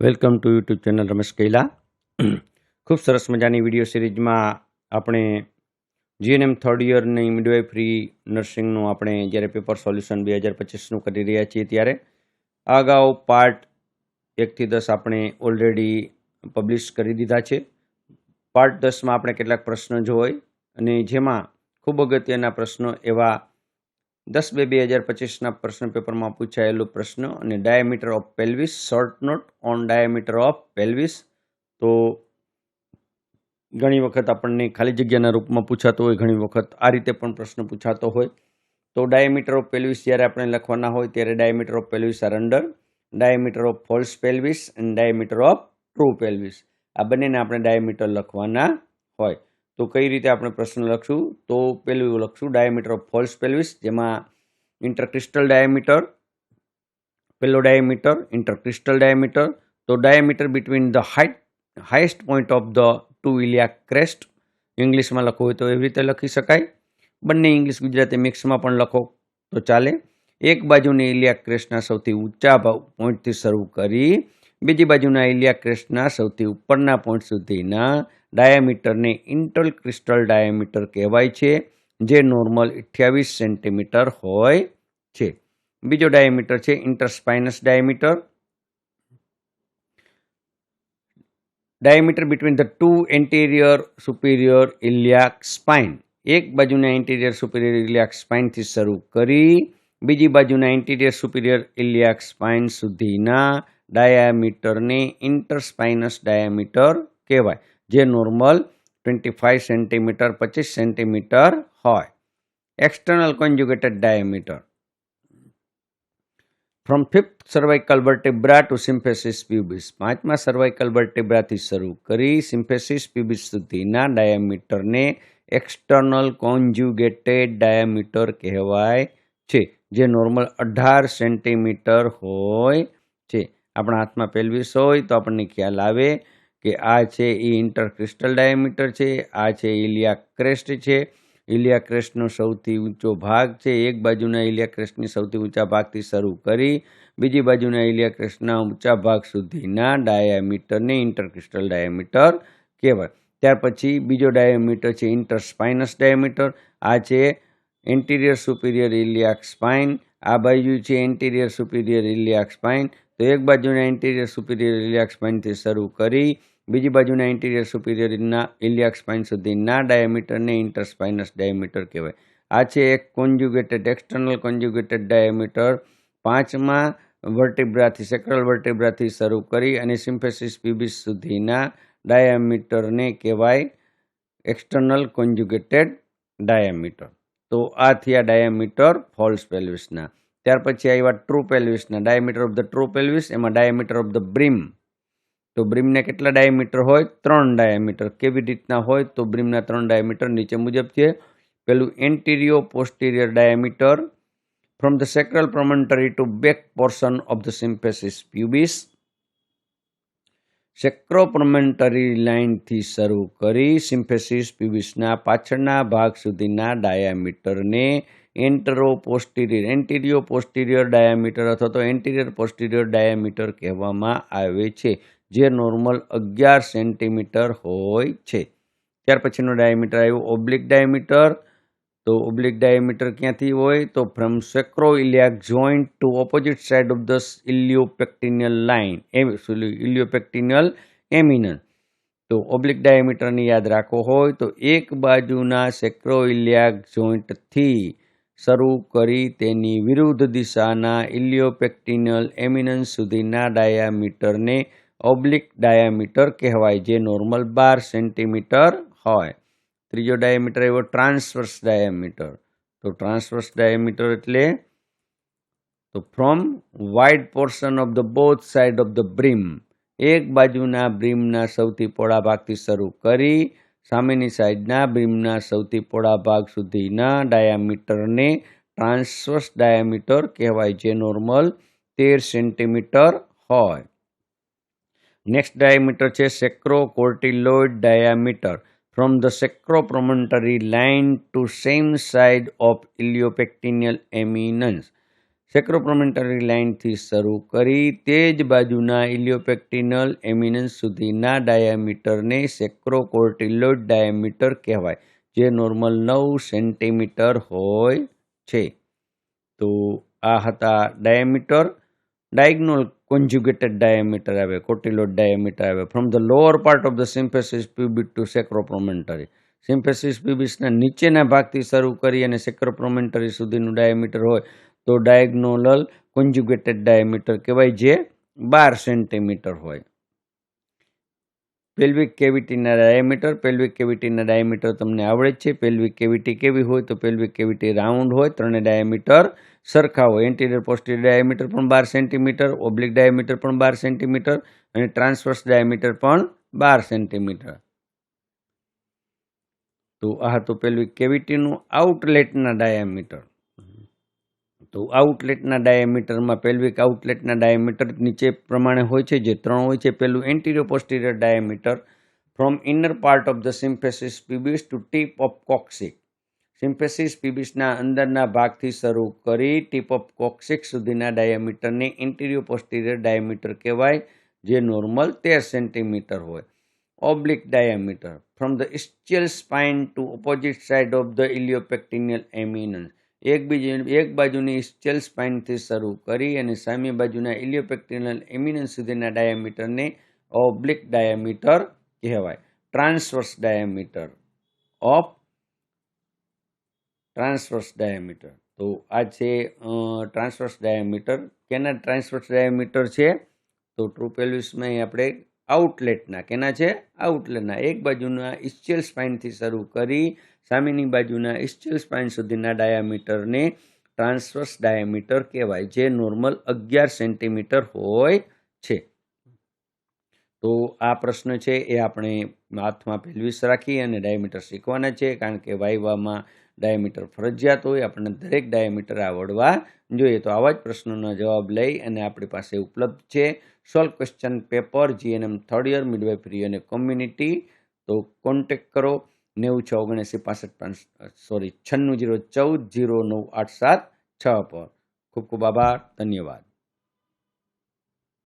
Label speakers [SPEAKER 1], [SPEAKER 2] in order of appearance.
[SPEAKER 1] Welcome to YouTube channel Ramesh Kaila. ખૂબ સરસ મજાની વીડિયો સિરીઝમાં આપણે જીએનએમ થર્ડ યરની મિડવાઇફરી નર્સિંગનું આપણે જ્યારે પેપર સોલ્યુશન બે હજાર પચીસનું કરી રહ્યા છીએ ત્યારે આ અગાઉ પાર્ટ એકથી દસ આપણે ઓલરેડી પબ્લિશ કરી દીધા છે. પાર્ટ દસમાં આપણે કેટલાક પ્રશ્નો જોઈ અને જેમાં ખૂબ અગત્યના પ્રશ્નો એવા દસ બે બે હજાર પચીસના પ્રશ્ન પેપરમાં પૂછાયેલો પ્રશ્ન અને diameter of pelvis short note on diameter of pelvis તો ઘણી વખત આપણને ખાલી જગ્યાના રૂપમાં પૂછાતો હોય, ઘણી વખત આ રીતે પણ પ્રશ્ન પૂછાતો હોય. તો ડાયામીટર ઓફ પેલ્વિસ જ્યારે આપણે લખવાના હોય, ત્યારે diameter of pelvis are under diameter of false pelvis and diameter of true pelvis આ બંનેને આપણે ડાયામીટર લખવાના હોય. તો કઈ રીતે આપણે પ્રશ્ન લખશું? તો પેલું લખશું. ડાયામીટર ઓફ ફોલ્સ પેલ્વિસ જેમાં ઇન્ટરક્રિસ્ટલ ડાયામીટર પેલો ડાયામીટર ઇન્ટરક્રિસ્ટલ ડાયામીટર તો diameter between the height highest point of the two ilia crest ઇંગ્લિશમાં લખવું હોય તો એવી રીતે લખી શકાય. બંને ઇંગ્લિશ ગુજરાતી મિક્સમાં પણ લખો. તો ચાલે. એક બાજુની ઇલિયા ક્રેસ્ટના સૌથી ઊંચા ભાવ પોઈન્ટથી શરૂ કરી, બીજી બાજુના ઇલિયા ક્રેસ્ટના સૌથી ઉપરના પોઈન્ટ સુધીના ડાયામીટરને ઇન્ટલ ક્રિસ્ટલ ડાયામીટર કહેવાય છે, જે નોર્મલ અઠ્યાવીસ સેન્ટીમીટર હોય છે. બીજો ડાયામીટર છે interspinous diameter. Diameter between the two anterior superior iliac spine એક બાજુના ઇન્ટિરિયર સુપિરિયર ઇલિયાક સ્પાઇનથી શરૂ કરી, બીજી બાજુના ઇન્ટિરિયર સુપિરિયર ઇલિયાક સ્પાઇન સુધીના ડાયામીટરને ઇન્ટરસ્પાઇનસ ડાયામીટર કહેવાય. જે નોર્મલ ટ્વેન્ટી ફાઇવ સેન્ટીમીટર પચીસ સેન્ટીમીટર હોય. External conjugated diameter from fifth cervical vertebra to symphysis pubis પાંચમા સર્વાઇકલ વર્ટેબ્રાથી શરૂ કરી સિમ્ફેસિસ પ્યુબિસ સુધીના ડાયામીટરને એક્સટર્નલ કોન્જ્યુગેટેડ ડાયામીટર કહેવાય છે, જે નોર્મલ અઢાર સેન્ટીમીટર હોય છે. આપણા હાથમાં પેલ્વિસ હોય તો આપણને ખ્યાલ આવે કે આ છે એ ઇન્ટરક્રિસ્ટલ ડાયામીટર છે, આ છે ઇલિયા ક્રેસ્ટ છે. ઇલિયા ક્રેસ્ટનો સૌથી ઊંચો ભાગ છે, એક બાજુના ઇલિયા ક્રેસ્ટની સૌથી ઊંચા ભાગથી શરૂ કરી, બીજી બાજુના ઇલિયા ક્રેસ્ટના ઊંચા ભાગ સુધીના ડાયામીટરને ઇન્ટરક્રિસ્ટલ ડાયામીટર કહેવાય. ત્યાર પછી બીજો ડાયામીટર છે ઇન્ટરસ્પાઇનસ ડાયામીટર. આ છે એન્ટિરિયર સુપિરિયર ઇલિયાક સ્પાઇન. આ બાજુ છે એન્ટિરિયર સુપિરિયર ઇલિયાક સ્પાઇન. તો એક બાજુના એન્ટિરિયર સુપિરિયર ઇલિયાક સ્પાઇનથી શરૂ કરી બીજી બાજુના ઇન્ટિરિયર સુપિરિયરના ઇલિયાક સ્પાઇન સુધીના ડાયામીટરને ઇન્ટરસ્પાઇનસ ડાયામીટર કહેવાય. આ છે એક કોન્જ્યુગેટેડ, એક્સટર્નલ કોન્જ્યુગેટેડ ડાયામીટર. પાંચમાં વર્ટિબ્રાથી, સેક્રલ વર્ટિબ્રાથી શરૂ કરી અને સિમ્ફેસિસ પીબીસ સુધીના ડાયામીટરને કહેવાય એક્સટર્નલ કોન્જ્યુગેટેડ ડાયામીટર. તો આ થયા ડાયામીટર ફોલ્સ પેલ્વિસના. ત્યાર પછી આવ્યા true પેલ્વિસના. Diameter of the true pelvis, એમાં ડાયામીટર ઓફ ધ બ્રિમ તો બ્રિમને કેટલા ડાયામીટર હોય? ત્રણ ડાયામીટર કેવી રીતના હોય? તો બ્રિમના ત્રણ ડાયામીટર નીચે મુજબ છે. પેલું antero posterior diameter from the sacral promontory to back portion of the symphysis pubis sacropromontory લાઇનથી શરૂ કરી સિમ્ફેસિસ પ્યુબિસના પાછળના ભાગ સુધીના ડાયામીટરને એન્ટરો પોસ્ટિરિયર એન્ટિરિયો પોસ્ટિરિયર ડાયામીટર અથવા તો એન્ટિરિયર પોસ્ટિરિયર ડાયામીટર કહેવામાં આવે છે. જે નોર્મલ અગિયાર સેન્ટીમીટર હોય છે. ત્યાર પછીનો ડાયામીટર આવ્યો ઓબ્લિક ડાયામીટર તો ઓબ્લિક ડાયામીટર ક્યાંથી હોય? તો from sacro iliac joint to opposite side of the iliopectineal line M iliopectineal eminence તો ઓબ્લિક ડાયામીટરની યાદ રાખવો હોય તો એક બાજુના સેક્રો ઇલિયાક જોઈન્ટથી શરૂ કરી તેની વિરુદ્ધ દિશાના ઇલિયોપેક્ટિનિયલ એમિનન્સ સુધીના ડાયામીટરને ઓબ્લિક ડાયામીટર કહેવાય, જે નોર્મલ બાર સેન્ટીમીટર હોય. ત્રીજો ડાયામીટર એવો ટ્રાન્સવર્સ ડાયામીટર તો ટ્રાન્સવર્સ ડાયામીટર એટલે તો from wide portion of the both side of the brim એક બાજુના બ્રીમના સૌથી પોળા ભાગથી શરૂ કરી, સામેની સાઈડના બ્રીમના સૌથી પોળા ભાગ સુધીના ડાયામીટરને ટ્રાન્સવર્સ ડાયામીટર કહેવાય, જે નોર્મલ તેર સેન્ટીમીટર હોય. નેક્સ્ટ ડાયામીટર છે sacro cotyloid diameter from the sacropromontory line to same side of iliopectineal eminence sacropromontory લાઇનથી શરૂ કરી તે જ બાજુના ઇલિયોપેક્ટિનલ એમિનન્સ સુધીના ડાયામીટરને સેક્રોકોર્ટિલોઇડ ડાયામીટર કહેવાય, જે નોર્મલ નવ સેન્ટીમીટર હોય છે. તો આ હતા ડાયામીટર ડાયગ્નોલ કોન્જ્યુગેટેડ ડાયામીટર આવે કોટિલોડ ડાયામીટર આવે. From the lower part of the symphysis pubis to sacropromontory symphysis પ્યુબિસના નીચેના ભાગથી શરૂ કરી અને સેક્રોપ્રોમેન્ટરી સુધીનું ડાયામીટર હોય તો ડાયગ્નોલલ કોન્જ્યુગેટેડ ડાયામીટર કહેવાય, જે બાર સેન્ટીમીટર હોય. પેલ્વિક કેવિટીના ડાયામીટર પેલ્વિક કેવિટીના ડાયામીટર તમને આવડે જ છે. પેલ્વિક કેવિટી કેવી હોય તો પેલ્વિક કેવિટી રાઉન્ડ હોય, ત્રણે ડાયામીટર સરખા હોય. એન્ટીરિયર પોસ્ટિરિયર ડાયામીટર પણ બાર સેન્ટીમીટર ઓબ્લિક ડાયામીટર પણ બાર સેન્ટીમીટર અને ટ્રાન્સવર્સ ડાયામીટર પણ બાર સેન્ટીમીટર તો આ હતું પેલ્વિક કેવિટીનું આઉટલેટના ડાયામીટર તો આઉટલેટના ડાયામીટરમાં પેલ્વિક આઉટલેટના ડાયામીટર નીચે પ્રમાણે હોય છે, જે ત્રણ હોય છે પહેલું antero posterior diameter from inner part of the symphysis pubis to tip of coccyx symphysis પીબીસના અંદરના ભાગથી શરૂ કરી ટીપ ઓફ કોક્સિક સુધીના ડાયામીટરને ઇન્ટિરિયો પોસ્ટિરિયર ડાયામીટર કહેવાય, જે નોર્મલ તેર સેન્ટીમીટર હોય. Oblique diameter from the ischial spine to opposite side of the iliopectineal eminence એક બીજી એક બાજુની સ્ટેલ સ્પાઇનથી શરૂ કરી અને સામી બાજુના ઇલિયોપેક્ટિનલ એમિનન્સ સુધીના ડાયામીટરને ઓબ્લિક ડાયામીટર કહેવાય. Transverse diameter of transverse diameter. તો આ છે ટ્રાન્સવર્સ ડાયામીટર. કેના ટ્રાન્સવર્સ ડાયામીટર છે? તો ટ્રુપેલ્યુસમાં આપણે આઉટલેટના, કેના છે? આઉટલેટના. એક બાજુના ઇસ્ચિયલ સ્પાઇનથી શરૂ કરી સામેની બાજુના ઇસ્ચિયલ સ્પાઇન સુધીના ડાયામીટરને ટ્રાન્સવર્સ ડાયામીટર કહેવાય, જે નોર્મલ અગિયાર સેન્ટીમીટર હોય છે. તો આ પ્રશ્ન છે એ આપણે હાથમાં પેલવીસ રાખી અને ડાયામીટર શીખવાના છે, કારણ કે વાયવામાં ડાયામીટર ફરજિયાત હોય, આપણને દરેક ડાયામીટર આવડવા જોઈએ. તો આવા જ પ્રશ્નોના જવાબ લઈ અને આપણી પાસે ઉપલબ્ધ છે solve question paper, GNM, third year midwifery અને કોમ્યુનિટી. તો કોન્ટેક કરો. નેવું છ ઓગણએંસી પાસઠ પાંચ સોરી છન્નું જીરો ચૌદ જીરો નવ આઠ સાત છ પર. ખૂબ ખૂબ આભાર. ધન્યવાદ.